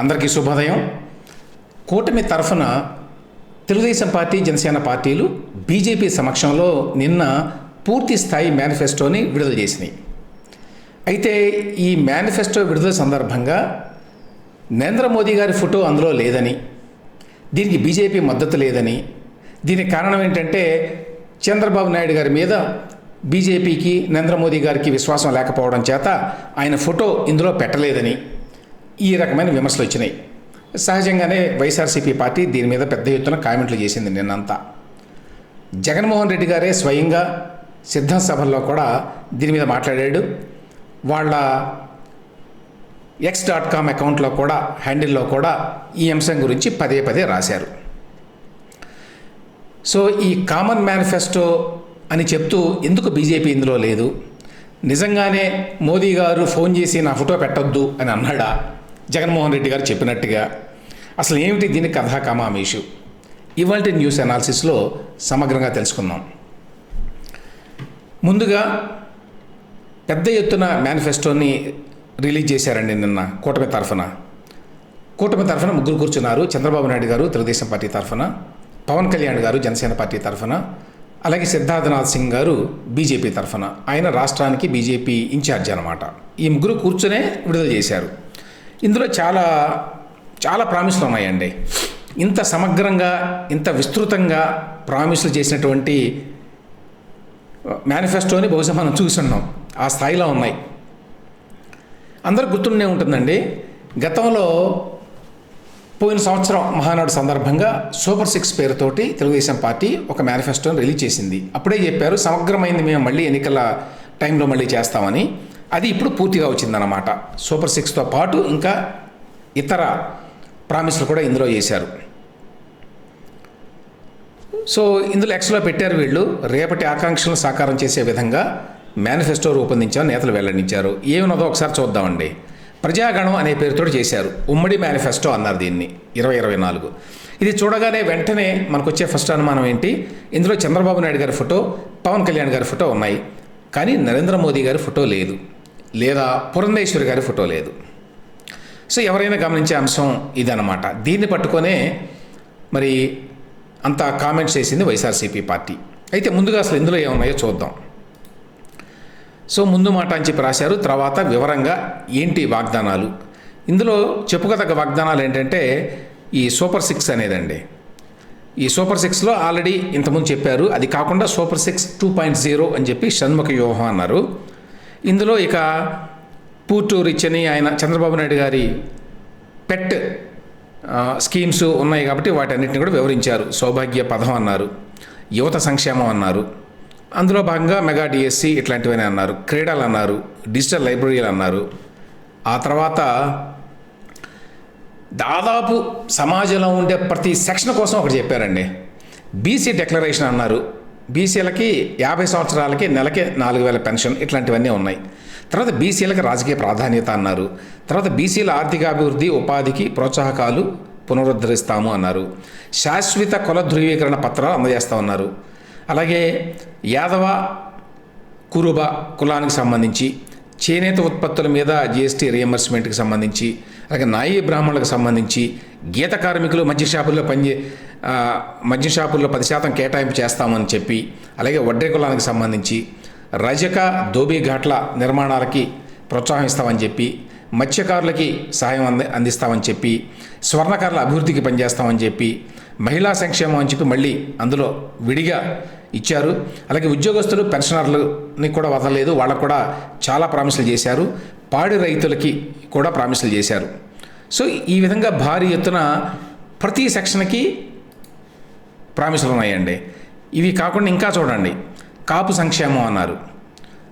అందరికీ శుభోదయం. కూటమి తరఫున తెలుగుదేశం పార్టీ జనసేన పార్టీలు బీజేపీ సమక్షంలో నిన్న పూర్తి స్థాయి మేనిఫెస్టోని విడుదల చేసినాయి. అయితే ఈ మేనిఫెస్టో విడుదల సందర్భంగా నరేంద్ర మోదీ గారి ఫోటో అందులో లేదని దీనికి బీజేపీ మద్దతు లేదని దీనికి కారణం ఏంటంటే చంద్రబాబు నాయుడు గారి మీద బీజేపీకి నరేంద్ర మోదీ గారికి విశ్వాసం లేకపోవడం చేత ఆయన ఫోటో ఇందులో పెట్టలేదని ఈ రకమైన విమర్శలు వచ్చినాయి. సహజంగానే వైఎస్ఆర్సీపీ పార్టీ దీని మీద పెద్ద ఎత్తున కామెంట్లు చేసింది నిన్నంతా. జగన్మోహన్ రెడ్డి గారే స్వయంగా సిద్ధం సభల్లో కూడా దీని మీద మాట్లాడాడు. వాళ్ళ ఎక్స్ డాట్ కామ్ అకౌంట్లో కూడా హ్యాండిల్లో కూడా ఈ అంశం గురించి పదే పదే రాశారు. సో ఈ కామన్ మేనిఫెస్టో అని చెప్తూ ఎందుకు బీజేపీ ఇందులో లేదు? నిజంగానే మోదీ గారు ఫోన్ చేసి నా ఫోటో పెట్టొద్దు అని అన్నాడా? జగన్మోహన్ రెడ్డి గారు చెప్పినట్టుగా అసలు ఏమిటి దీని కథా కమామేషు? ఇవాళ న్యూస్ అనాలిసిస్లో సమగ్రంగా తెలుసుకుందాం. ముందుగా పెద్ద ఎత్తున మేనిఫెస్టోని రిలీజ్ చేశారండి నిన్న కూటమి తరఫున. కూటమి తరఫున ముగ్గురు కూర్చున్నారు చంద్రబాబు నాయుడు గారు తెలుగుదేశం పార్టీ తరఫున పవన్ కళ్యాణ్ గారు జనసేన పార్టీ తరఫున అలాగే సిద్ధార్థనాథ్ సింగ్ గారు బీజేపీ తరఫున. ఆయన రాష్ట్రానికి బీజేపీ ఇన్ఛార్జ్ అనమాట ఈ ముగ్గురు కూర్చునే విడుదల చేశారు. ఇందులో చాలా చాలా ప్రామిస్లు ఉన్నాయండి. ఇంత సమగ్రంగా ఇంత విస్తృతంగా ప్రామిస్లు చేసినటువంటి మేనిఫెస్టోని బహుశా మనం చూస్తున్నాం ఆ స్థాయిలో ఉన్నాయి. అందరు గుర్తుండే ఉంటుందండి గతంలో పోయిన సంవత్సరం మహానాడు సందర్భంగా సూపర్ సిక్స్ పేరుతోటి తెలుగుదేశం పార్టీ ఒక మేనిఫెస్టోని రిలీజ్ చేసింది. అప్పుడే చెప్పారు సమగ్రమైంది మేము మళ్ళీ ఎన్నికల టైంలో మళ్ళీ చేస్తామని. అది ఇప్పుడు పూర్తిగా వచ్చిందన్నమాట. సూపర్ సిక్స్తో పాటు ఇంకా ఇతర ప్రామిస్లు కూడా ఇందులో చేశారు. సో ఇందులో ఎక్స్లో పెట్టారు వీళ్ళు. రేపటి ఆకాంక్షలను సాకారం చేసే విధంగా మేనిఫెస్టో రూపొందించామని నేతలు వెల్లడించారు. ఏమున్నదో ఒకసారి చూద్దామండి. ప్రజాగణం అనే పేరుతో చేశారు. ఉమ్మడి మేనిఫెస్టో అన్నారు దీన్ని ఇరవై ఇరవై నాలుగు. ఇది చూడగానే వెంటనే మనకు వచ్చే ఫస్ట్ అనుమానం ఏంటి? ఇందులో చంద్రబాబు నాయుడు గారి ఫోటో పవన్ కళ్యాణ్ గారి ఫోటో ఉన్నాయి. కానీ నరేంద్ర మోదీ గారి ఫోటో లేదు. లేదా పురంధేశ్వరి గారి ఫోటో లేదు. సో ఎవరైనా గమనించే అంశం ఇదన్నమాట. దీన్ని పట్టుకొనే మరి అంత కామెంట్స్ చేసింది వైఎస్ఆర్సీపీ పార్టీ. అయితే ముందుగా అసలు ఇందులో ఏమున్నాయో చూద్దాం. సో ముందు మాట అని చెప్పి రాశారు. తర్వాత వివరంగా ఏంటి వాగ్దానాలు? ఇందులో చెప్పుకోదగ్గ వాగ్దానాలు ఏంటంటే ఈ సూపర్ సిక్స్ అనేదండి. ఈ సూపర్ సిక్స్లో ఆల్రెడీ ఇంతకుముందు చెప్పారు. అది కాకుండా super six two point zero అని చెప్పి షణ్ముఖ వ్యూహం అన్నారు. ఇందులో ఇక పూటూరిచ్చని ఆయన చంద్రబాబు నాయుడు గారి పెట్ స్కీమ్స్ ఉన్నాయి కాబట్టి వాటన్నిటిని కూడా వివరించారు. సౌభాగ్య పథం అన్నారు యువత సంక్షేమం అన్నారు అందులో భాగంగా మెగా డిఎస్సి ఇట్లాంటివన్నీ అన్నారు క్రీడలు అన్నారు డిజిటల్ లైబ్రరీలు అన్నారు. ఆ తర్వాత దాదాపు సమాజంలో ఉండే ప్రతి సెక్షన్ కోసం ఒకటి చెప్పారండి. బీసీ డిక్లరేషన్ అన్నారు. బీసీలకి యాభై సంవత్సరాలకి నెలకి నాలుగు వేల పెన్షన్ ఇట్లాంటివన్నీ ఉన్నాయి. తర్వాత బీసీలకు రాజకీయ ప్రాధాన్యత అన్నారు. తర్వాత బీసీల ఆర్థికాభివృద్ధి ఉపాధికి ప్రోత్సాహకాలు పునరుద్ధరిస్తాము అన్నారు. శాశ్వత కుల ధృవీకరణ పత్రాలు అందజేస్తామన్నారు. అలాగే యాదవ కురుబ కులానికి సంబంధించి చేనేత ఉత్పత్తుల మీద జిఎస్టీ రియంబర్స్మెంట్కి సంబంధించి అలాగే నాయి బ్రాహ్మణులకు సంబంధించి గీత కార్మికులు మద్య షాపుల్లో పనిచే మద్య షాపుల్లో పది శాతం కేటాయింపు చేస్తామని చెప్పి అలాగే వడ్డే కులానికి సంబంధించి రజక దోబీ ఘాట్ల నిర్మాణాలకి ప్రోత్సాహం ఇస్తామని చెప్పి మత్స్యకారులకి సహాయం అంది అందిస్తామని చెప్పి స్వర్ణకారుల అభివృద్ధికి పనిచేస్తామని చెప్పి మహిళా సంక్షేమం అని చెప్పి మళ్ళీ అందులో విడిగా ఇచ్చారు. అలాగే ఉద్యోగస్తులు పెన్షనర్లని కూడా వదలలేదు. వాళ్ళకు కూడా చాలా ప్రామిసులు చేశారు. పాడి రైతులకి కూడా ప్రామిసులు చేశారు. సో ఈ విధంగా భారీ ఎత్తున ప్రతి సెక్షన్కి ప్రామిసులు ఉన్నాయండి ఇవి కాకుండా ఇంకా చూడండి. కాపు సంక్షేమం అన్నారు.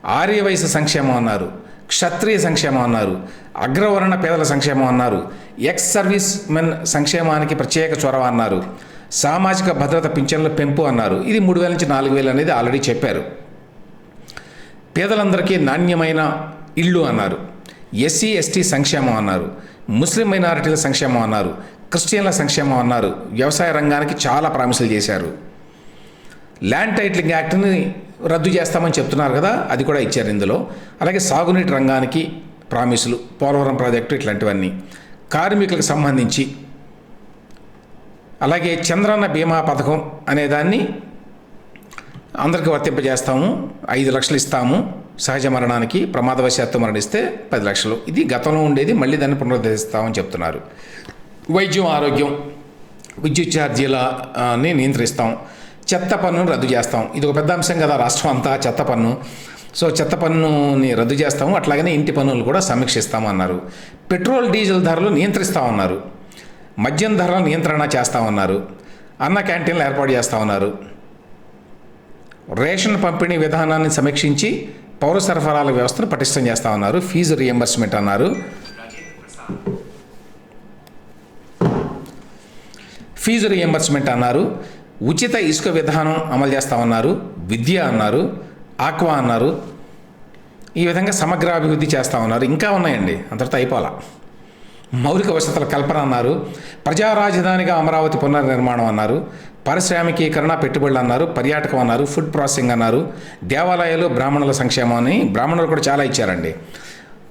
ఆర్యవయసు సంక్షేమం అన్నారు. క్షత్రియ సంక్షేమం అన్నారు. అగ్రవర్ణ పేదల సంక్షేమం అన్నారు. ఎక్స్ సర్వీస్ మెన్ సంక్షేమానికి ప్రత్యేక చొరవ అన్నారు. సామాజిక భద్రత పింఛన్ల పెంపు అన్నారు. ఇది మూడు వేల నుంచి నాలుగు వేలు అనేది ఆల్రెడీ చెప్పారు. పేదలందరికీ నాణ్యమైన ఇళ్ళు అన్నారు. ఎస్సీ ఎస్టీ సంక్షేమం అన్నారు. ముస్లిం మైనారిటీల సంక్షేమం అన్నారు. క్రిస్టియన్ల సంక్షేమం అన్నారు. వ్యవసాయ రంగానికి చాలా ప్రామిసులు చేశారు. ల్యాండ్ టైటిలింగ్ యాక్ట్ని రద్దు చేస్తామని చెప్తున్నారు కదా అది కూడా ఇచ్చారు ఇందులో. అలాగే సాగునీటి రంగానికి ప్రామిసులు పోలవరం ప్రాజెక్టు ఇట్లాంటివన్నీ. కార్మికులకు సంబంధించి అలాగే చంద్రన్న బీమా పథకం అనే దాన్ని అందరికీ వర్తింపజేస్తాము. ఐదు లక్షలు ఇస్తాము సహజ మరణానికి ప్రమాదవశాత్తు మరణిస్తే పది లక్షలు. ఇది గతంలో ఉండేది మళ్ళీ దాన్ని పునరుద్ధరిస్తామని చెప్తున్నారు. వైద్యం ఆరోగ్యం విద్యుత్ ఛార్జీలని నియంత్రిస్తాం. చెత్త పన్నును రద్దు చేస్తాం. ఇది ఒక పెద్ద అంశం కదా రాష్ట్రం అంతా చెత్త పన్ను. సో చెత్త పన్నుని రద్దు చేస్తాము. అట్లాగనే ఇంటి పన్నులు కూడా సమీక్షిస్తామన్నారు. పెట్రోల్ డీజిల్ ధరలు నియంత్రిస్తామన్నారు. మద్యం ధరల నియంత్రణ చేస్తామన్నారు అన్న క్యాంటీన్లు ఏర్పాటు చేస్తామన్నారు రేషన్ పంపిణీ విధానాన్ని సమీక్షించి పౌర సరఫరాల వ్యవస్థను పటిష్టం చేస్తామన్నారు ఫీజు రియంబర్స్మెంట్ అన్నారు. ఫీజు రియంబర్స్మెంట్ అన్నారు. ఉచిత ఇసుక విధానం అమలు చేస్తామన్నారు విద్య అన్నారు. ఆక్వా అన్నారు. ఈ విధంగా సమగ్ర అభివృద్ధి చేస్తామన్నారు ఇంకా ఉన్నాయండి. అంతటితో అయిపోలా మౌలిక వసతుల కల్పన అన్నారు. ప్రజా రాజధానిగా అమరావతి పునర్నిర్మాణం అన్నారు. పారిశ్రామికీకరణ పెట్టుబడులు అన్నారు. పర్యాటకం అన్నారు. ఫుడ్ ప్రాసెసింగ్ అన్నారు. దేవాలయాలు బ్రాహ్మణుల సంక్షేమం అని బ్రాహ్మణులు కూడా చాలా ఇచ్చారండి.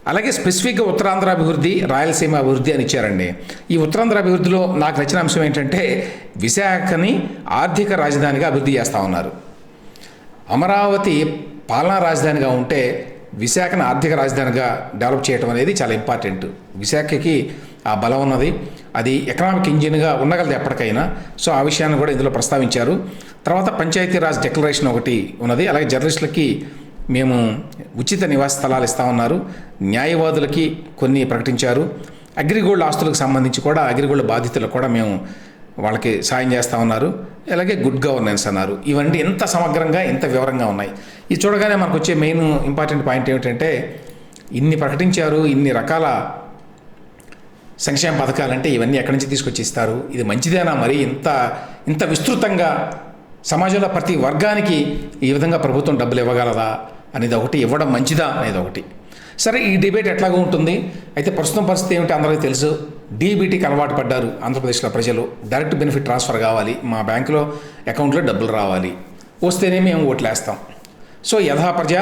అలాగే స్పెసిఫిక్గా ఉత్తరాంధ్ర అభివృద్ధి రాయలసీమ అభివృద్ధి అని ఇచ్చారండి. ఈ ఉత్తరాంధ్ర అభివృద్ధిలో నాకు నచ్చిన అంశం ఏంటంటే విశాఖని ఆర్థిక రాజధానిగా అభివృద్ధి చేస్తా ఉన్నారు. అమరావతి పాలనా రాజధానిగా ఉంటే విశాఖను ఆర్థిక రాజధానిగా డెవలప్ చేయడం అనేది చాలా ఇంపార్టెంట్. విశాఖకి ఆ బలం ఉన్నది. అది ఎకనామిక్ ఇంజిన్గా ఉండగలదు ఎప్పటికైనా. సో ఆ విషయాన్ని కూడా ఇందులో ప్రస్తావించారు. తర్వాత పంచాయతీరాజ్ డిక్లరేషన్ ఒకటి ఉన్నది. అలాగే జర్నలిస్టులకి మేము ఉచిత నివాస స్థలాలు ఇస్తామన్నారు. న్యాయవాదులకి కొన్ని ప్రకటించారు. అగ్రిగోల్డ్ ఆస్తులకు సంబంధించి కూడా అగ్రిగోల్డ్ బాధితులకు కూడా మేము వాళ్ళకి సాయం చేస్తూ ఉన్నారు. అలాగే గుడ్ గవర్నెన్స్ అన్నారు. ఇవన్నీ ఎంత సమగ్రంగా ఎంత వివరంగా ఉన్నాయి. ఇది చూడగానే మనకు వచ్చే మెయిన్ ఇంపార్టెంట్ పాయింట్ ఏమిటంటే ఇన్ని ప్రకటించారు ఇన్ని రకాల సంక్షేమ పథకాలంటే ఇవన్నీ ఎక్కడి నుంచి తీసుకొచ్చి ఇస్తారు ఇది మంచిదేనా మరి? ఇంత ఇంత విస్తృతంగా సమాజంలో ప్రతి వర్గానికి ఈ విధంగా ప్రభుత్వం డబ్బులు ఇవ్వగలదా? అనేది ఒకటి ఇవ్వడం మంచిదా? అనేది ఒకటి. సరే ఈ డిబేట్ ఎట్లాగో ఉంటుంది. అయితే ప్రస్తుతం పరిస్థితి ఏమిటి? అందరికీ తెలుసు. డీబీటీకి అలవాటు పడ్డారు ఆంధ్రప్రదేశ్లో ప్రజలు. డైరెక్ట్ బెనిఫిట్ ట్రాన్స్ఫర్ కావాలి. మా బ్యాంకులో అకౌంట్లో డబ్బులు రావాలి. వస్తేనే మేము ఓట్లేస్తాం. సో యథా ప్రజ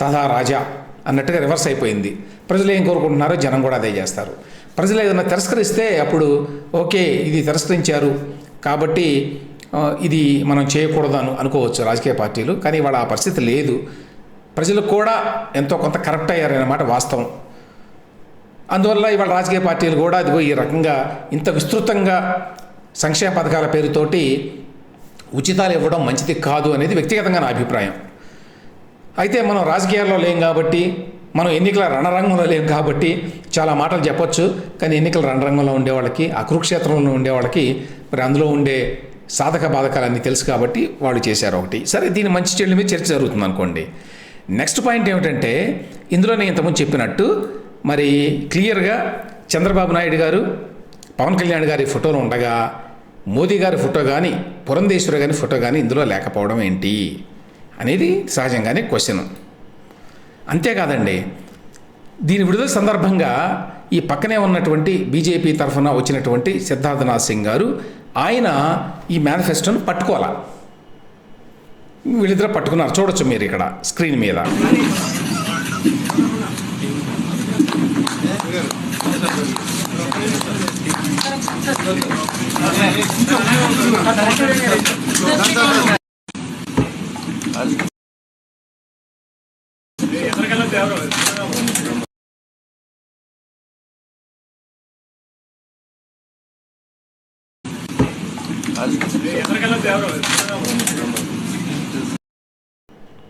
తథా రాజా అన్నట్టుగా రివర్స్ అయిపోయింది. ప్రజలు ఏం కోరుకుంటున్నారో జనం కూడా అదే చేస్తారు. ప్రజలు ఏదైనా తిరస్కరిస్తే అప్పుడు ఓకే ఇది తిరస్కరించారు. కాబట్టి ఇది మనం చేయకూడదు అనుకోవచ్చు రాజకీయ పార్టీలు. కానీ వాళ్ళ ఆ పరిస్థితి లేదు. ప్రజలు కూడా ఎంతో కొంత కరెక్ట్ అయ్యారన్నమాట వాస్తవం. అందువల్ల ఇవాళ రాజకీయ పార్టీలు కూడా అదిగో ఈ రకంగా ఇంత విస్తృతంగా సంక్షేమ పథకాల పేరుతోటి ఉచితాలు ఇవ్వడం మంచిది కాదు అనేది వ్యక్తిగతంగా నా అభిప్రాయం. అయితే మనం రాజకీయాల్లో లేం కాబట్టి మనం ఎన్నికల రణరంగంలో లేం కాబట్టి చాలా మాటలు చెప్పొచ్చు కానీ ఎన్నికల రణరంగంలో ఉండే వాళ్ళకి ఆ కురుక్షేత్రంలో ఉండే వాళ్ళకి మరి అందులో ఉండే సాధక బాధకాలన్నీ తెలుసు కాబట్టి వాళ్ళు చేశారు ఒకటి. సరే దీని మంచి చెల్లి మీద చర్చ జరుగుతుంది అనుకోండి. నెక్స్ట్ పాయింట్ ఏమిటంటే ఇందులో నేను ఇంతకుముందు చెప్పినట్టు మరి క్లియర్గా చంద్రబాబు నాయుడు గారు పవన్ కళ్యాణ్ గారి ఫోటోలు ఉండగా మోదీ గారి ఫోటో కానీ పురంధేశ్వరి గారి ఫోటో కానీ ఇందులో లేకపోవడం ఏంటి? అనేది సహజంగానే క్వశ్చన్. అంతేకాదండి దీని విడుదల సందర్భంగా ఈ పక్కనే ఉన్నటువంటి బీజేపీ తరఫున వచ్చినటువంటి సిద్ధార్థనాథ్ సింగ్ గారు ఆయన ఈ మేనిఫెస్టోను పట్టుకోవాలా? వీళ్ళిద్దరు పట్టుకున్నారు. చూడొచ్చు మీరు ఇక్కడ స్క్రీన్ మీద.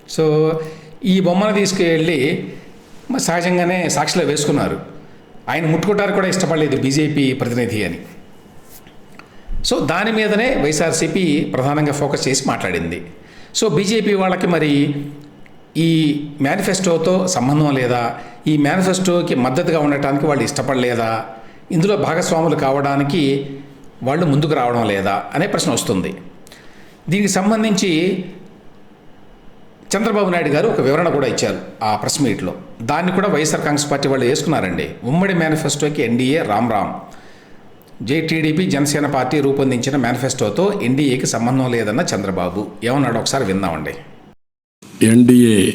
సో ఈ బొమ్మను తీసుకెళ్ళి సహజంగానే సాక్షిలో వేసుకున్నారు. ఆయన ముట్టుకుంటారు కూడా ఇష్టపడలేదు బీజేపీ ప్రతినిధి అని. సో దాని మీదనే వైఎస్ఆర్సీపీ ప్రధానంగా ఫోకస్ చేసి మాట్లాడింది. సో బీజేపీ వాళ్ళకి మరి ఈ మేనిఫెస్టోతో సంబంధం లేదా? ఈ మేనిఫెస్టోకి మద్దతుగా ఉండటానికి వాళ్ళు ఇష్టపడలేదా? ఇందులో భాగస్వాములు కావడానికి వాళ్ళు ముందుకు రావడం లేదా? అనే ప్రశ్న వస్తుంది. దీనికి సంబంధించి చంద్రబాబు నాయుడు గారు ఒక వివరణ కూడా ఇచ్చారు ఆ ప్రెస్ మీట్లో. దాన్ని కూడా వైఎస్ఆర్ కాంగ్రెస్ పార్టీ వాళ్ళు వేసుకున్నారండి. ఉమ్మడి మేనిఫెస్టోకి ఎన్డీఏ రామ్ రామ్. జేటీడీపీ జనసేన పార్టీ రూపొందించిన మేనిఫెస్టోతో ఎన్డీఏకి సంబంధం లేదన్న చంద్రబాబు. ఏమన్నాడు? ఒకసారి విందామండి. ఎన్డీఏ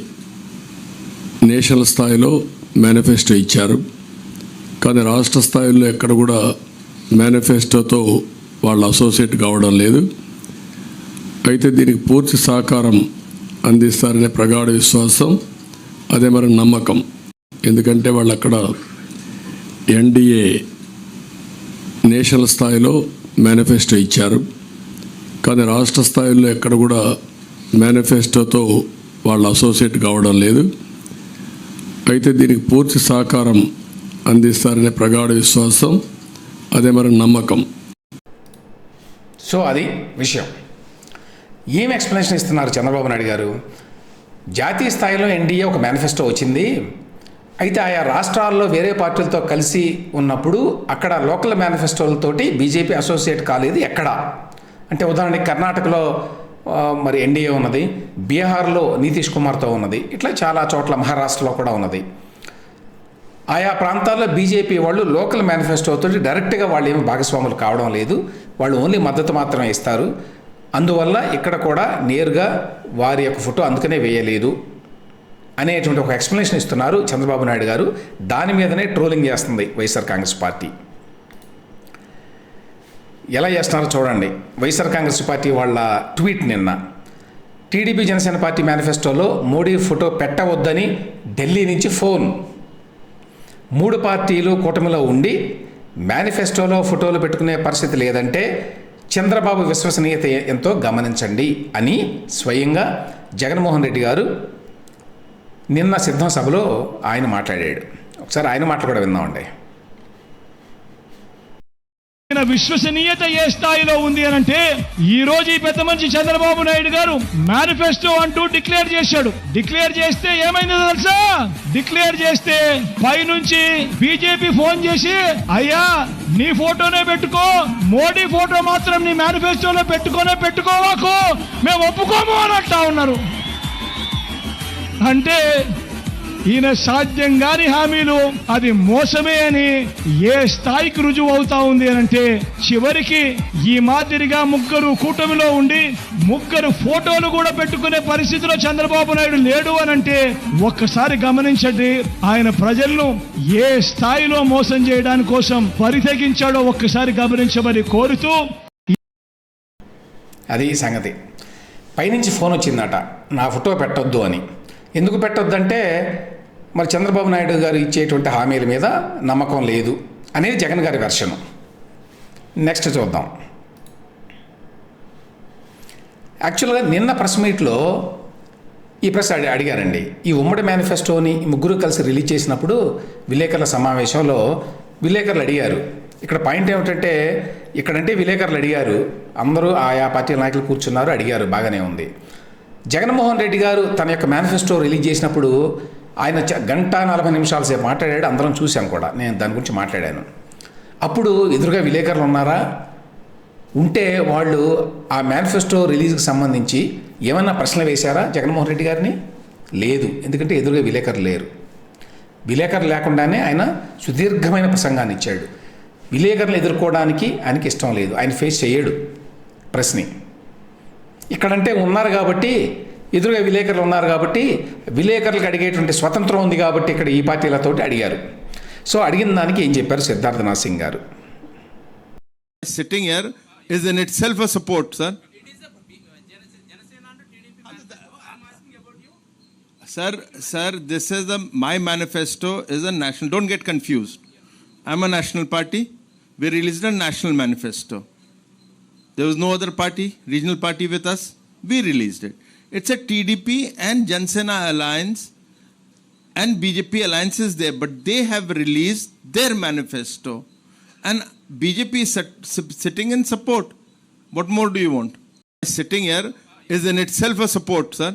నేషనల్ స్థాయిలో మేనిఫెస్టో ఇచ్చారు. కానీ రాష్ట్ర స్థాయిలో ఎక్కడ కూడా మేనిఫెస్టోతో వాళ్ళు అసోసియేట్ కావడం లేదు. అయితే దీనికి పూర్తి సహకారం అందిస్తారనే ప్రగాఢ విశ్వాసం అదే మరి నమ్మకం. ఎందుకంటే వాళ్ళు అక్కడ ఎన్డీఏ నేషనల్ స్థాయిలో మేనిఫెస్టో ఇచ్చారు. కానీ రాష్ట్ర స్థాయిలో ఎక్కడ కూడా మేనిఫెస్టోతో వాళ్ళు అసోసియేట్ కావడం లేదు. అయితే దీనికి పూర్తి సహకారం అందిస్తారనే ప్రగాఢ విశ్వాసం అదే మరి నమ్మకం. సో అది విషయం. ఏం ఎక్స్ప్లెనేషన్ ఇస్తున్నారు చంద్రబాబు నాయుడు గారు? జాతీయ స్థాయిలో ఎన్డీఏ ఒక మేనిఫెస్టో వచ్చింది. అయితే ఆయా రాష్ట్రాల్లో వేరే పార్టీలతో కలిసి ఉన్నప్పుడు అక్కడ లోకల్ మేనిఫెస్టోలతోటి బీజేపీ అసోసియేట్ కాలేదు ఎక్కడ? అంటే ఉదాహరణకి కర్ణాటకలో మరి ఎన్డీఏ ఉన్నది బీహార్లో నితీష్ కుమార్తో ఉన్నది ఇట్లా చాలా చోట్ల మహారాష్ట్రలో కూడా ఉన్నది. ఆయా ప్రాంతాల్లో బీజేపీ వాళ్ళు లోకల్ మేనిఫెస్టోతో డైరెక్ట్గా వాళ్ళు ఏమి భాగస్వాములు కావడం లేదు వాళ్ళు ఓన్లీ మద్దతు మాత్రమే ఇస్తారు. అందువల్ల ఇక్కడ కూడా నేరుగా వారి యొక్క ఫోటో అందుకనే వేయలేదు. అనేటువంటి ఒక ఎక్స్ప్లెనేషన్ ఇస్తున్నారు చంద్రబాబు నాయుడు గారు. దాని మీదనే ట్రోలింగ్ చేస్తుంది వైఎస్ఆర్ కాంగ్రెస్ పార్టీ. ఎలా చేస్తున్నారో చూడండి. వైఎస్ఆర్ కాంగ్రెస్ పార్టీ వాళ్ళ ట్వీట్ నిన్న. టీడీపీ జనసేన పార్టీ మేనిఫెస్టోలో మోడీ ఫోటో పెట్టవద్దని ఢిల్లీ నుంచి ఫోన్. మూడు పార్టీలు కూటమిలో ఉండి మేనిఫెస్టోలో ఫోటోలు పెట్టుకునే పరిస్థితి లేదంటే చంద్రబాబు విశ్వసనీయత ఎంతో గమనించండి అని స్వయంగా జగన్మోహన్ రెడ్డి గారు నిన్న సిద్ధం సభలో ఆయన మాట్లాడాడు. ఒకసారి ఆయన మాటలు కూడా విన్నామండి విశ్వసనీయత ఏ స్థాయిలో ఉంది అని అంటే ఈ రోజు ఈ పెద్ద మనిషి చంద్రబాబు నాయుడు గారు మేనిఫెస్టో అంటూ డిక్లేర్ చేశాడు. డిక్లేర్ చేస్తే ఏమైందో తెలుసా? డిక్లేర్ చేస్తే పైనుంచి బీజేపీ ఫోన్ చేసి అయ్యా నీ ఫోటోనే పెట్టుకో మోడీ ఫోటో మాత్రం నీ మేనిఫెస్టోలో పెట్టుకోనే పెట్టుకోవాకు మేము ఒప్పుకోము అని అంటా ఉన్నారు. అంటే ఈయన సాధ్యం కాని హామీలు అది మోసమే అని ఏ స్థాయికి రుజువు అవుతా ఉంది అని అంటే చివరికి ఈ మాదిరిగా ముగ్గురు కూటమిలో ఉండి ముగ్గురు ఫోటోలు కూడా పెట్టుకునే పరిస్థితిలో చంద్రబాబు నాయుడు లేడు అని అంటే ఒక్కసారి గమనించండి ఆయన ప్రజలను ఏ స్థాయిలో మోసం చేయడాని కోసం పరితగించాడో ఒక్కసారి గమనించమని కోరుతూ అది సంగతి. పైనుంచి ఫోన్ వచ్చిందట నా ఫోటో పెట్టొద్దు అని. ఎందుకు పెట్టొద్దంటే మరి చంద్రబాబు నాయుడు గారు ఇచ్చేటువంటి హామీల మీద నమ్మకం లేదు అనేది జగన్ గారి వెర్షను. నెక్స్ట్ చూద్దాం. యాక్చువల్గా నిన్న ప్రెస్ మీట్లో ఈ ప్రశ్న అడి అడిగారండి. ఈ ఉమ్మడి మేనిఫెస్టోని ముగ్గురు కలిసి రిలీజ్ చేసినప్పుడు విలేకరుల సమావేశంలో విలేకరులు అడిగారు. ఇక్కడ పాయింట్ ఏమిటంటే ఇక్కడంటే విలేకరులు అడిగారు. అందరూ ఆయా పార్టీ నాయకులు కూర్చున్నారు అడిగారు. బాగానే ఉంది. జగన్మోహన్ రెడ్డి గారు తన యొక్క మేనిఫెస్టో రిలీజ్ చేసినప్పుడు ఆయన చ- గంట నలభై నిమిషాల సేపు మాట్లాడాడు. అందరం చూశాం కూడా. నేను దాని గురించి మాట్లాడాను. అప్పుడు ఎదురుగా విలేకరులు ఉన్నారా? ఉంటే వాళ్ళు ఆ మేనిఫెస్టో రిలీజ్కి సంబంధించి ఏమన్నా ప్రశ్నలు వేశారా జగన్మోహన్ రెడ్డి గారిని? లేదు. ఎందుకంటే ఎదురుగా విలేకరులు లేరు. విలేకరులు లేకుండానే ఆయన సుదీర్ఘమైన ప్రసంగాన్ని ఇచ్చాడు. విలేకరులు ఎదుర్కోవడానికి ఆయనకి ఇష్టం లేదు. ఆయన ఫేస్ చేయడు. ప్రశ్ని. ఇక్కడంటే ఉన్నారు కాబట్టి ఎదురుగా విలేకరులు ఉన్నారు కాబట్టి విలేకరులకు అడిగేటువంటి స్వతంత్రం ఉంది కాబట్టి ఇక్కడ ఈ పార్టీలతోటి అడిగారు సో అడిగిన దానికి ఏం చెప్పారు సిద్ధార్థనాథ్ సింగ్ గారు sitting here is in itself support sir sir sir this is the my manifesto is a national don't get confused I'm a national party we released a national manifesto There was no other party, regional party with us. We released it. It's a TDP and Jansena alliance and BJP alliance is there, but they have released their manifesto. And BJP is sit- sit- sitting in support. What more do you want? Sitting here is in itself a support, sir.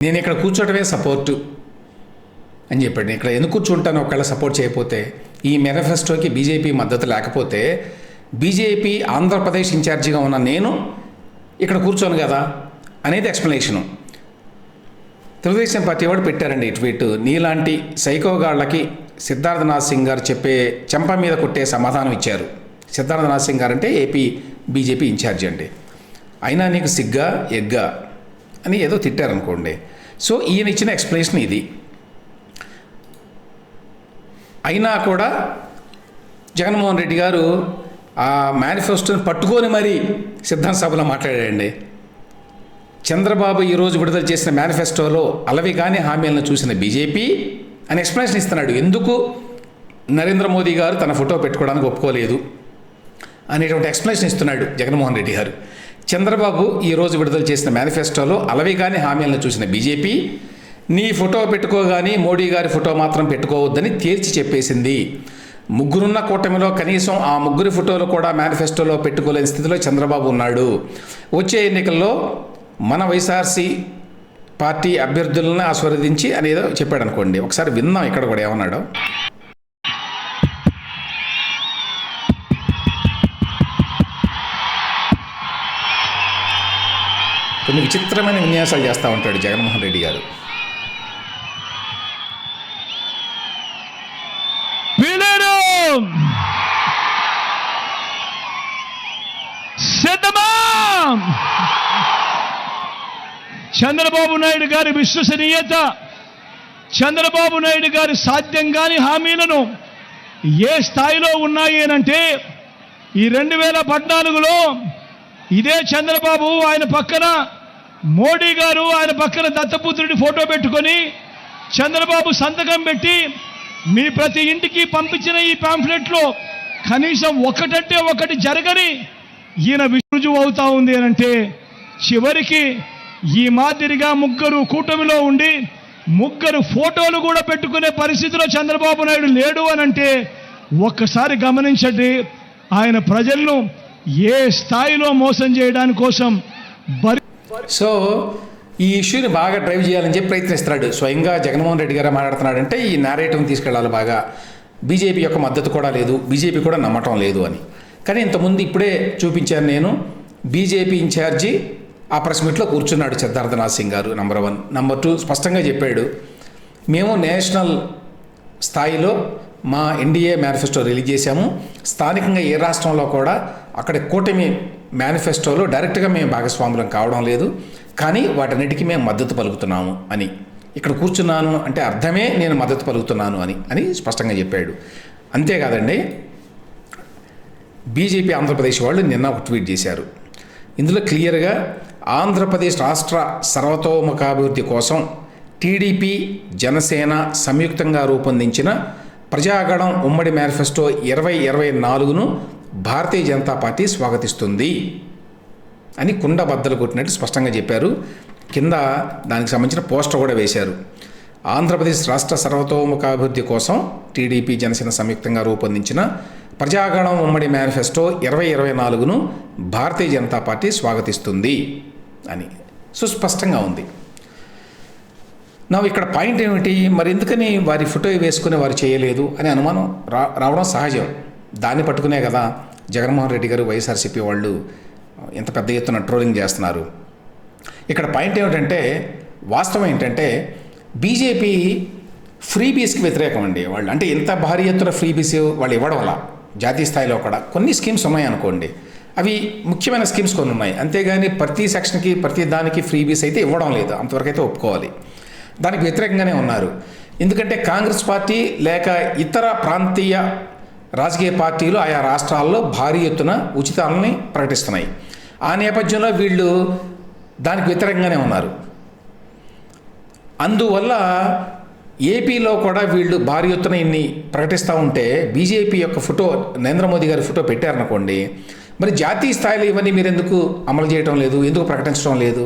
నేను ఇక్కడ కూర్చోవడమే support అని చెప్పాడు నేను ఇక్కడ ఎందుకు కూర్చుంటాను ఒకవేళ సపోర్ట్ చేయకపోతే ఈ మేనిఫెస్టోకి బీజేపీ మద్దతు లేకపోతే బీజేపీ ఆంధ్రప్రదేశ్ ఇన్ఛార్జిగా ఉన్న నేను ఇక్కడ కూర్చోను కదా అనేది ఎక్స్ప్లెనేషను. తెలుగుదేశం పార్టీ వాడు పెట్టారండి ట్వీట్? నీలాంటి సైకోగాళ్ళకి సిద్ధార్థనాథ్ సింగ్ గారు చెప్పే చెంప మీద కొట్టే సమాధానం ఇచ్చారు. సిద్ధార్థనాథ్ సింగ్ గారు అంటే ఏపీ బీజేపీ ఇన్ఛార్జి అండి. అయినా నీకు సిగ్గా ఎగ్గా అని ఏదో తిట్టారనుకోండి. సో ఈయన ఇచ్చిన ఎక్స్ప్లెనేషన్ ఇది. అయినా కూడా జగన్మోహన్ రెడ్డి గారు ఆ మేనిఫెస్టోని పట్టుకొని మరీ సిద్ధాంత సభలో మాట్లాడాడండి. చంద్రబాబు ఈరోజు విడుదల చేసిన మేనిఫెస్టోలో అలవి కాని హామీలను చూసిన బీజేపీ అని ఎక్స్ప్లెనేషన్ ఇస్తున్నాడు. ఎందుకు నరేంద్ర మోదీ గారు తన ఫోటో పెట్టుకోవడానికి ఒప్పుకోలేదు అనేటువంటి ఎక్స్ప్లెనేషన్ ఇస్తున్నాడు జగన్మోహన్ రెడ్డి గారు. చంద్రబాబు ఈరోజు విడుదల చేసిన మేనిఫెస్టోలో అలవి కాని హామీలను చూసిన బీజేపీ నీ ఫోటో పెట్టుకోగాని మోడీ గారి ఫోటో మాత్రం పెట్టుకోవద్దని తేల్చి చెప్పేసింది. ముగ్గురున్న కూటమిలో కనీసం ఆ ముగ్గురి ఫోటోలు కూడా మేనిఫెస్టోలో పెట్టుకోలేని స్థితిలో చంద్రబాబు ఉన్నాడు. వచ్చే ఎన్నికల్లో మన వైఎస్ఆర్సీ పార్టీ అభ్యర్థులను ఆస్వాదించి అనేదో చెప్పాడు అనుకోండి ఒకసారి విన్నాం ఇక్కడ కూడా ఏమన్నాడు. కొన్ని విచిత్రమైన విన్యాసాలు చేస్తూ ఉంటాడు జగన్మోహన్ రెడ్డి గారు. సిద్ధమా? చంద్రబాబు నాయుడు గారి విశ్వసనీయత చంద్రబాబు నాయుడు గారి సాధ్యం కాని హామీలను ఏ స్థాయిలో ఉన్నాయి అనంటే ఈ రెండు వేల పద్నాలుగులో ఇదే చంద్రబాబు ఆయన పక్కన మోడీ గారు ఆయన పక్కన దత్తపుత్రుడి ఫోటో పెట్టుకొని చంద్రబాబు సంతకం పెట్టి మీ ప్రతి ఇంటికి పంపించిన ఈ పాంఫ్లెట్లో కనీసం ఒకటంటే ఒకటి జరగని ఈయన రుజువు అవుతా ఉంది అంటే చివరికి ఈ మాదిరిగా ముగ్గురు కూటమిలో ఉండి ముగ్గురు ఫోటోలు కూడా పెట్టుకునే పరిస్థితిలో చంద్రబాబు నాయుడు లేడు అనంటే ఒక్కసారి గమనించండి ఆయన ప్రజలను ఏ స్థాయిలో మోసం చేయడాని కోసం సో ఈ ఇష్యూని బాగా డ్రైవ్ చేయాలని చెప్పి ప్రయత్నిస్తున్నాడు. స్వయంగా జగన్మోహన్ రెడ్డి గారు మాట్లాడుతున్నాడంటే ఈ నేరేటివ్ని తీసుకెళ్ళాలి బాగా. బీజేపీ యొక్క మద్దతు కూడా లేదు బీజేపీ కూడా నమ్మటం లేదు అని. కానీ ఇంతకుముందు ఇప్పుడే చూపించాను నేను. బీజేపీ ఇన్ఛార్జి ఆ ప్రెస్ మీట్లో కూర్చున్నాడు సిద్ధార్థనాథ్ సింగ్ గారు నంబర్ వన్ నంబర్ టూ స్పష్టంగా చెప్పాడు మేము నేషనల్ స్థాయిలో మా ఎన్డీఏ మేనిఫెస్టో రిలీజ్ చేశాము. స్థానికంగా ఏ రాష్ట్రంలో కూడా అక్కడ కూటమి మేనిఫెస్టోలో డైరెక్ట్గా మేము భాగస్వాములం కావడం లేదు. కానీ వాటన్నిటికీ మేము మద్దతు పలుకుతున్నాము అని. ఇక్కడ కూర్చున్నాను అంటే అర్థమే నేను మద్దతు పలుకుతున్నాను అని అని స్పష్టంగా చెప్పాడు. అంతేకాదండి బీజేపీ ఆంధ్రప్రదేశ్ వాళ్ళు నిన్న ఒక ట్వీట్ చేశారు. ఇందులో క్లియర్గా ఆంధ్రప్రదేశ్ రాష్ట్ర సర్వతోముఖాభివృద్ధి కోసం టీడీపీ జనసేన సంయుక్తంగా రూపొందించిన ప్రజాగణం ఉమ్మడి మేనిఫెస్టో ఇరవై ఇరవై నాలుగును భారతీయ జనతా పార్టీ స్వాగతిస్తుంది అని కుండ బద్దలు కొట్టినట్టు స్పష్టంగా చెప్పారు. కింద దానికి సంబంధించిన పోస్టర్ కూడా వేశారు. ఆంధ్రప్రదేశ్ రాష్ట్ర సర్వతోముఖాభివృద్ధి కోసం టీడీపీ జనసేన సంయుక్తంగా రూపొందించిన ప్రజాగణం ఉమ్మడి మేనిఫెస్టో ఇరవై ఇరవై నాలుగును భారతీయ జనతా పార్టీ స్వాగతిస్తుంది అని సుస్పష్టంగా ఉంది. నా ఇక్కడ పాయింట్ ఏమిటి? మరి ఎందుకని వారి ఫోటో వేసుకుని వారు చేయలేదు అని అనుమానం రా రావడం సహజం. దాన్ని పట్టుకునే కదా జగన్మోహన్ రెడ్డి గారు వైఎస్ఆర్సీపీ వాళ్ళు ఇంత పెద్ద ఎత్తున ట్రోలింగ్ చేస్తున్నారు. ఇక్కడ పాయింట్ ఏమిటంటే వాస్తవం ఏంటంటే బీజేపీ ఫ్రీబీస్కి వ్యతిరేకం అండి వాళ్ళు. అంటే ఇంత భారీ ఎత్తున ఫ్రీబీస్ వాళ్ళు ఇవ్వడం వల్ల జాతీయ స్థాయిలో కూడా. కొన్ని స్కీమ్స్ ఉన్నాయనుకోండి అవి ముఖ్యమైన స్కీమ్స్ కొన్ని ఉన్నాయి. అంతేగాని ప్రతి సెక్షన్కి ప్రతి దానికి ఫ్రీబీస్ అయితే ఇవ్వడం లేదు. అంతవరకు అయితే ఒప్పుకోవాలి. దానికి వ్యతిరేకంగానే ఉన్నారు. ఎందుకంటే కాంగ్రెస్ పార్టీ లేక ఇతర ప్రాంతీయ రాజకీయ పార్టీలు ఆయా రాష్ట్రాల్లో భారీ ఎత్తున ఉచితాలని ప్రకటిస్తున్నాయి. ఆ నేపథ్యంలో వీళ్ళు దానికి వ్యతిరేకంగానే ఉన్నారు. అందువల్ల ఏపీలో కూడా వీళ్ళు భారీ ఎత్తున ఇన్ని ప్రకటిస్తూ ఉంటే బీజేపీ యొక్క ఫోటో నరేంద్ర మోదీ గారి ఫోటో పెట్టారనుకోండి మరి జాతీయ స్థాయిలో ఇవన్నీ మీరు ఎందుకు అమలు చేయడం లేదు ఎందుకు ప్రకటించడం లేదు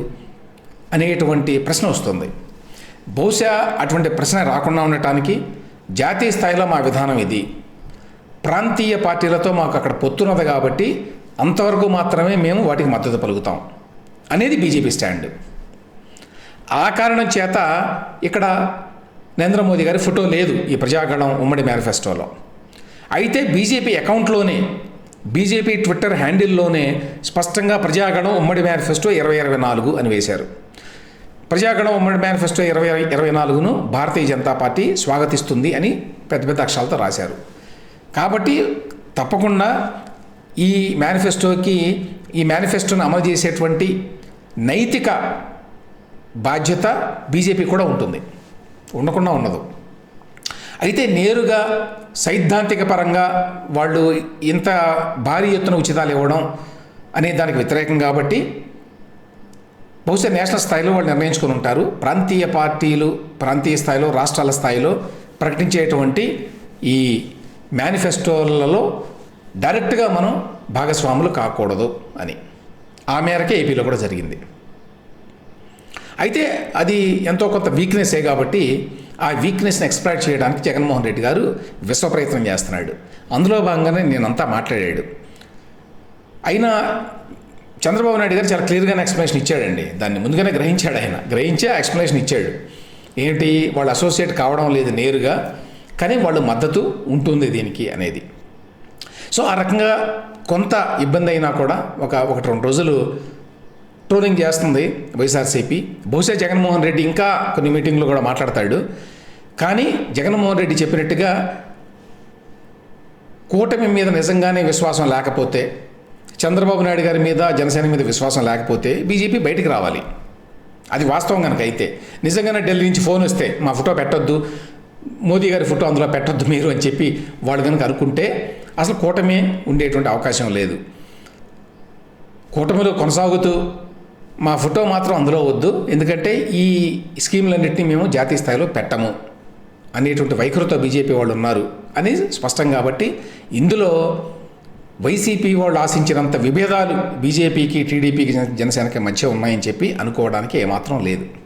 అనేటువంటి ప్రశ్న వస్తుంది. బహుశా అటువంటి ప్రశ్న రాకుండా ఉండటానికి జాతీయ స్థాయిలో మా విధానం ఇది. ప్రాంతీయ పార్టీలతో మాకు అక్కడ పొత్తున్నది కాబట్టి అంతవరకు మాత్రమే మేము వాటికి మద్దతు పలుకుతాం అనేది బీజేపీ స్టాండ్. ఆ కారణం చేత ఇక్కడ నరేంద్ర మోదీ గారి ఫోటో లేదు ఈ ప్రజాగణం ఉమ్మడి మేనిఫెస్టోలో. అయితే బీజేపీ అకౌంట్లోనే బీజేపీ ట్విట్టర్ హ్యాండిల్లోనే స్పష్టంగా ప్రజాగణం ఉమ్మడి మేనిఫెస్టో ఇరవై ఇరవై నాలుగు అని వేశారు. ప్రజాగణం ఉమ్మడి మేనిఫెస్టో ఇరవై ఇరవై నాలుగును భారతీయ జనతా పార్టీ స్వాగతిస్తుంది అని పెద్ద పెద్ద అక్షరాలతో రాశారు. కాబట్టి తప్పకుండా ఈ మేనిఫెస్టోకి ఈ మేనిఫెస్టోను అమలు చేసేటువంటి నైతిక బాధ్యత బీజేపీ కూడా ఉంటుంది. ఉండకుండా ఉండదు. అయితే నేరుగా సైద్ధాంతిక పరంగా వాళ్ళు ఇంత భారీ ఎత్తున ఉచితాలు ఇవ్వడం అనే దానికి వ్యతిరేకం కాబట్టి బహుశా నేషనల్ స్థాయిలో వాళ్ళు నిర్ణయించుకొని ఉంటారు. ప్రాంతీయ పార్టీలు ప్రాంతీయ స్థాయిలో రాష్ట్రాల స్థాయిలో ప్రకటించేటువంటి ఈ మేనిఫెస్టోలలో డైరెక్ట్గా మనం భాగస్వాములు కాకూడదు అని. ఆ మేరకే ఏపీలో కూడా జరిగింది. అయితే అది ఎంతో కొంత వీక్నెస్సే కాబట్టి ఆ వీక్నెస్ని ఎక్స్ప్లాయిట్ చేయడానికి జగన్మోహన్ రెడ్డి గారు విశ్వ ప్రయత్నం చేస్తున్నాడు. అందులో భాగంగానే నేనంతా మాట్లాడాడు. అయినా చంద్రబాబు నాయుడు గారు చాలా క్లియర్గానే ఎక్స్ప్లెనేషన్ ఇచ్చాడండి. దాన్ని ముందుగానే గ్రహించాడు ఆయన. గ్రహించే ఎక్స్ప్లెనేషన్ ఇచ్చాడు. ఏంటి? వాళ్ళు అసోసియేట్ కావడం లేదు నేరుగా కానీ వాళ్ళు మద్దతు ఉంటుంది దీనికి అనేది. సో ఆ రకంగా కొంత ఇబ్బంది అయినా కూడా ఒక ఒకటి రెండు రోజులు ట్రోలింగ్ చేస్తుంది వైఎస్ఆర్సీపీ. బహుశా జగన్మోహన్ రెడ్డి ఇంకా కొన్ని మీటింగ్లు కూడా మాట్లాడతాడు. కానీ జగన్మోహన్ రెడ్డి చెప్పినట్టుగా కూటమి మీద నిజంగానే విశ్వాసం లేకపోతే చంద్రబాబు నాయుడు గారి మీద జనసేన మీద విశ్వాసం లేకపోతే బీజేపీ బయటికి రావాలి. అది వాస్తవం కనుక అయితే. నిజంగానే ఢిల్లీ నుంచి ఫోన్ వస్తే మా ఫోటో పెట్టొద్దు మోదీ గారి ఫోటో అందులో పెట్టొద్దు మీరు అని చెప్పి వాళ్ళు కనుక అనుకుంటే అసలు కూటమి ఉండేటువంటి అవకాశం లేదు. కూటమిలో కొనసాగుతూ మా ఫోటో మాత్రం అందులో వద్దు. ఎందుకంటే ఈ స్కీములన్నింటినీ మేము జాతీయ స్థాయిలో పెట్టము. అనేటువంటి వైఖరితో బీజేపీ వాళ్ళు ఉన్నారు అని స్పష్టం కాబట్టి ఇందులో వైసీపీ వాళ్ళు ఆశించినంత విభేదాలు బీజేపీకి టీడీపీకి జనసేనకి మధ్య ఉన్నాయని చెప్పి అనుకోవడానికి ఏమాత్రం లేదు.